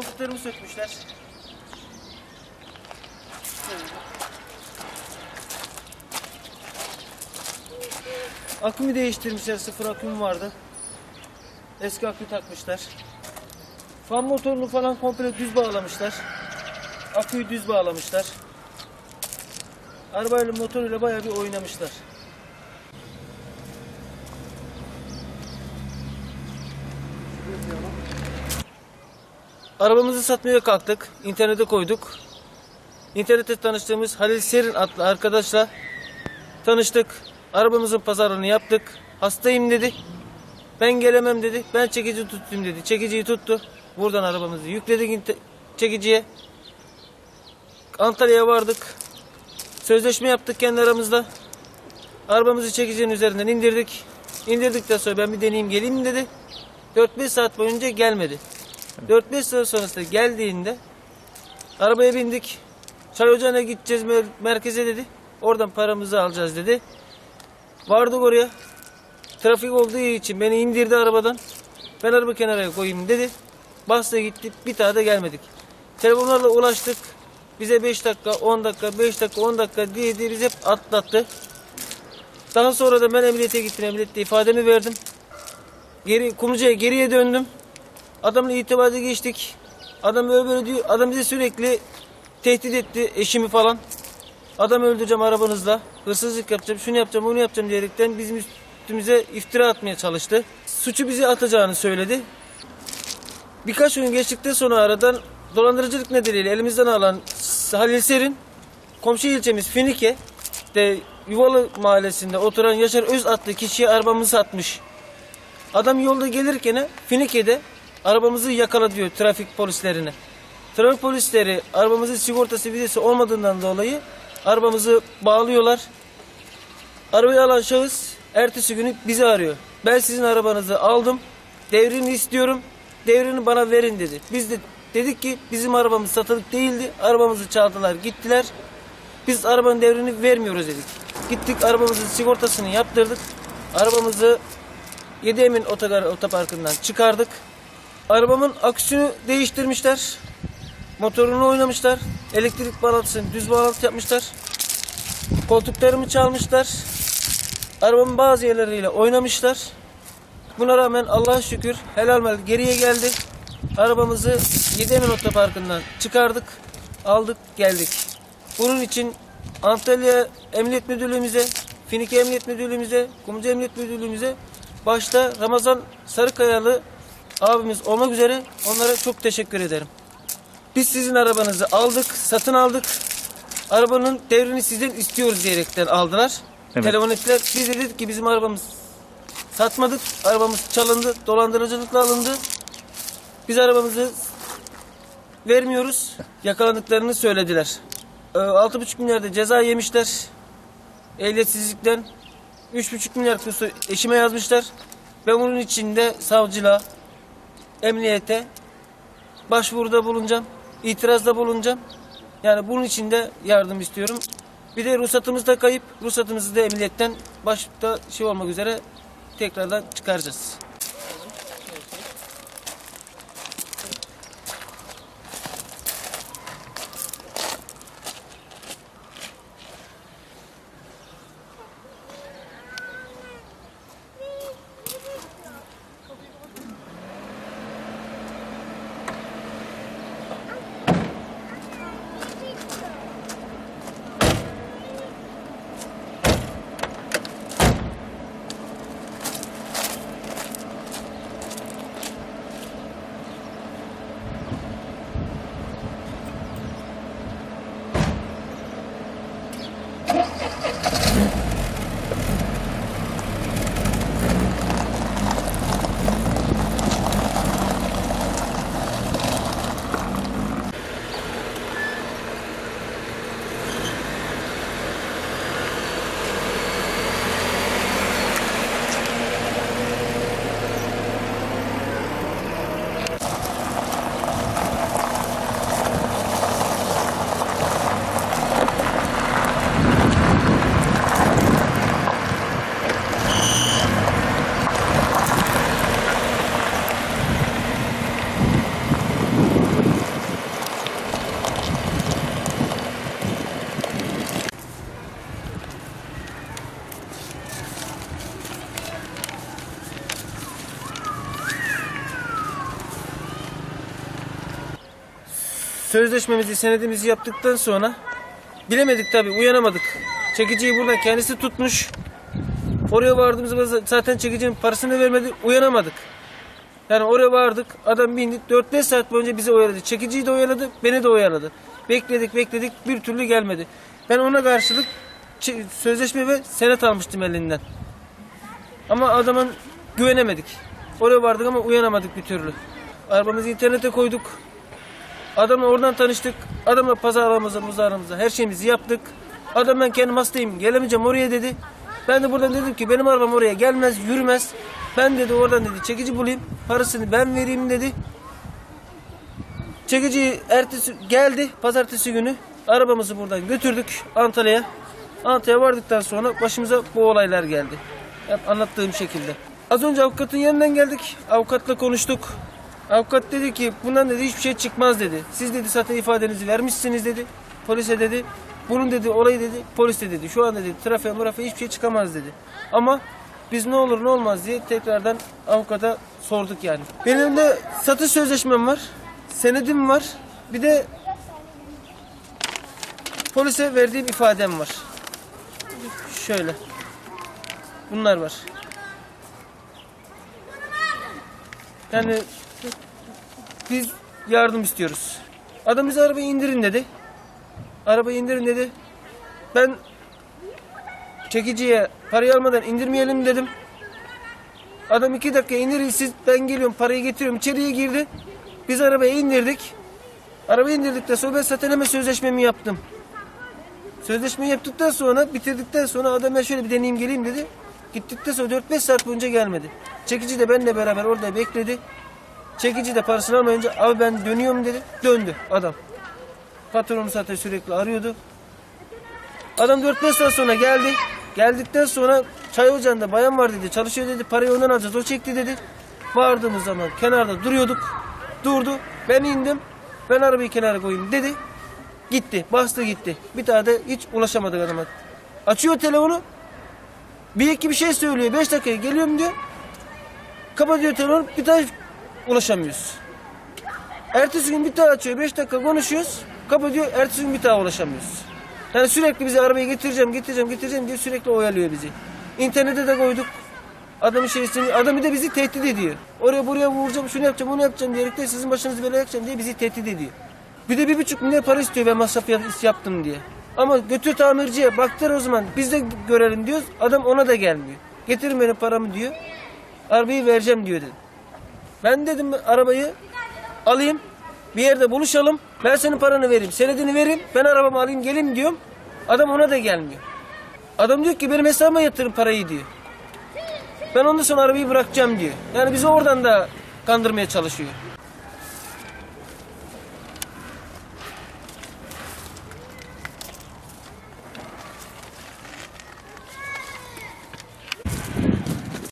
Koltuklarımı sökmüşler. Akümü değiştirmişler. Sıfır aküm vardı. Eski akü takmışlar. Fan motorunu falan komple düz bağlamışlar. Aküyü düz bağlamışlar. Arabayla motoruyla bayağı bir oynamışlar. Arabamızı satmaya kalktık. İnternete koyduk. İnternette tanıştığımız Halil Serin adlı arkadaşla tanıştık. Arabamızın pazarlığını yaptık. Hastayım dedi. Ben gelemem dedi. Ben çekici tutayım dedi. Çekiciyi tuttu. Buradan arabamızı yükledik çekiciye. Antalya'ya vardık. Sözleşme yaptık kendi aramızda. Arabamızı çekicinin üzerinden indirdik. İndirdikten sonra ben bir deneyeyim geleyim dedi. 4-5 saat boyunca gelmedi. 4-5 saat sonrasında geldiğinde arabaya bindik. Çay ocağına gideceğiz mer- merkeze dedi. Oradan paramızı alacağız dedi. Vardık oraya. Trafik olduğu için beni indirdi arabadan. Ben araba kenara koyayım dedi. Bastı gitti. Bir daha da gelmedik. Telefonlarla ulaştık. Bize 5 dakika, 10 dakika, 5 dakika, 10 dakika diye diye bizi hep atlattı. Daha sonra da ben emniyete gittim. Emniyette ifademi verdim. Geri, Kumluca'ya geriye döndüm. Adamla itibada geçtik. Adam böyle böyle diyor. Adam bize sürekli tehdit etti. Eşimi falan. Adam öldüreceğim arabanızla. Hırsızlık yapacağım, şunu yapacağım, bunu yapacağım diyerekten bizim üstümüze iftira atmaya çalıştı. Suçu bize atacağını söyledi. Birkaç gün geçtikten sonra aradan dolandırıcılık nedeniyle elimizden alan Halil Serin, komşu ilçemiz Finike de Yuvalı mahallesinde oturan Yaşar Öz adlı kişiye arabamızı satmış. Adam yolda gelirken Finike'de arabamızı yakaladı diyor trafik polislerine. Trafik polisleri arabamızın sigortası vizesi olmadığından dolayı arabamızı bağlıyorlar. Arabayı alan şahıs ertesi günü bizi arıyor. Ben sizin arabanızı aldım. Devrini istiyorum. Devrini bana verin dedi. Biz de dedik ki bizim arabamız satılık değildi. Arabamızı çaldılar gittiler. Biz arabanın devrini vermiyoruz dedik. Gittik arabamızın sigortasını yaptırdık. Arabamızı Yediemin otogar otoparkından çıkardık. Arabamın aküsünü değiştirmişler. Motorunu oynamışlar. Elektrik bağlantısını düz bağlantı yapmışlar. Koltuklarımı çalmışlar. Arabamın bazı yerleriyle oynamışlar. Buna rağmen Allah'a şükür helal mal geriye geldi. Arabamızı Yediemin otoparkından çıkardık. Aldık geldik. Bunun için Antalya Emniyet Müdürlüğümüze, Finike Emniyet Müdürlüğümüze, Kumcu Emniyet Müdürlüğümüze başta Ramazan Sarıkayalı abimiz olmak üzere onlara çok teşekkür ederim. Biz sizin arabanızı aldık, satın aldık. Arabanın devrini sizden istiyoruz diyerekten aldılar. Evet. Telefon ettiler. Biz de dedik ki bizim arabamız satmadık. Arabamız çalındı, dolandırıcılıkla alındı. Biz arabamızı vermiyoruz. Yakalandıklarını söylediler. Ee, 6,5 milyar da ceza yemişler. Ehliyetsizlikten. 3,5 milyar kurusu eşime yazmışlar. Ben bunun içinde savcılığa, emniyete başvuruda bulunacağım. itirazda bulunacağım. Yani bunun için de yardım istiyorum. Bir de ruhsatımız da kayıp. Ruhsatımızı da emniyetten başta şey olmak üzere tekrardan çıkaracağız. Sözleşmemizi, senedimizi yaptıktan sonra bilemedik tabii, uyanamadık. Çekiciyi buradan kendisi tutmuş. Oraya vardığımızda zaten çekicinin parasını vermedi, uyanamadık. Yani oraya vardık, adam bindi, 4-5 saat boyunca bizi oyaladı. Çekiciyi de oyaladı, beni de oyaladı. Bekledik, bekledik, bir türlü gelmedi. Ben ona karşılık sözleşme ve senet almıştım elinden. Ama adamın güvenemedik. Oraya vardık ama uyanamadık bir türlü. Arabamızı internete koyduk. Adamla oradan tanıştık. Adamla pazarlamamızı, muzarımızı, her şeyimizi yaptık. Adam ben kendim hastayım, gelemeyeceğim oraya dedi. Ben de buradan dedim ki benim arabam oraya gelmez, yürümez. Ben dedi oradan dedi çekici bulayım, parasını ben vereyim dedi. Çekici ertesi geldi pazartesi günü. Arabamızı buradan götürdük Antalya'ya. Antalya'ya vardıktan sonra başımıza bu olaylar geldi. Hep anlattığım şekilde. Az önce avukatın yanından geldik. Avukatla konuştuk. Avukat dedi ki bundan dedi hiçbir şey çıkmaz dedi. Siz dedi zaten ifadenizi vermişsiniz dedi. Polise dedi. Bunun dedi olayı dedi polis de dedi. Şu an dedi trafiğe murafiğe hiçbir şey çıkamaz dedi. Ama biz ne olur ne olmaz diye tekrardan avukata sorduk yani. Benim de satış sözleşmem var. Senedim var. Bir de polise verdiğim ifadem var. Şöyle. Bunlar var. Yani biz yardım istiyoruz. Adam bize arabayı indirin dedi. Arabayı indirin dedi. Ben çekiciye parayı almadan indirmeyelim dedim. Adam iki dakika indirin siz ben geliyorum parayı getiriyorum içeriye girdi. Biz arabayı indirdik. Arabayı indirdikten sonra ben zaten hemen sözleşmemi yaptım. Sözleşmeyi yaptıktan sonra bitirdikten sonra adam ben şöyle bir deneyeyim geleyim dedi. Gittikten sonra 4-5 saat boyunca gelmedi. Çekici de benimle beraber orada bekledi. Çekici de parasını almayınca abi ben dönüyorum dedi. Döndü adam. Patronu zaten sürekli arıyordu. Adam 4-5 saat sonra geldi. Geldikten sonra çay ocağında bayan var dedi. Çalışıyor dedi. Parayı ondan alacağız. O çekti dedi. Vardığımız zaman kenarda duruyorduk. Durdu. Ben indim. Ben arabayı kenara koyayım dedi. Gitti. Bastı gitti. Bir daha da hiç ulaşamadık adama. Açıyor telefonu. Bir iki bir şey söylüyor. 5 dakikaya geliyorum diyor. Kapatıyor telefonu. Bir daha ulaşamıyoruz. Ertesi gün bir daha açıyor. 5 dakika konuşuyoruz. Kapatıyor. Ertesi gün bir daha ulaşamıyoruz. Yani sürekli bize arabayı getireceğim, getireceğim, getireceğim diye sürekli oyalıyor bizi. İnternete de koyduk. Adamın şeysini, adam bir de bizi tehdit ediyor. Oraya buraya vuracağım, şunu yapacağım, bunu yapacağım diyerek de sizin başınızı belaya yakacağım diye bizi tehdit ediyor. Bir de bir buçuk milyar para istiyor ben masraf yap- yaptım diye. Ama götür tamirciye baktır o zaman biz de görelim diyoruz. Adam ona da gelmiyor. Getirin benim paramı diyor. Arabayı vereceğim diyor dedim. Ben dedim arabayı alayım. Bir yerde buluşalım. Ben senin paranı vereyim. Senedini vereyim. Ben arabamı alayım geleyim diyorum. Adam ona da gelmiyor. Adam diyor ki benim hesabıma yatırın parayı diyor. Ben ondan sonra arabayı bırakacağım diyor. Yani bizi oradan da kandırmaya çalışıyor.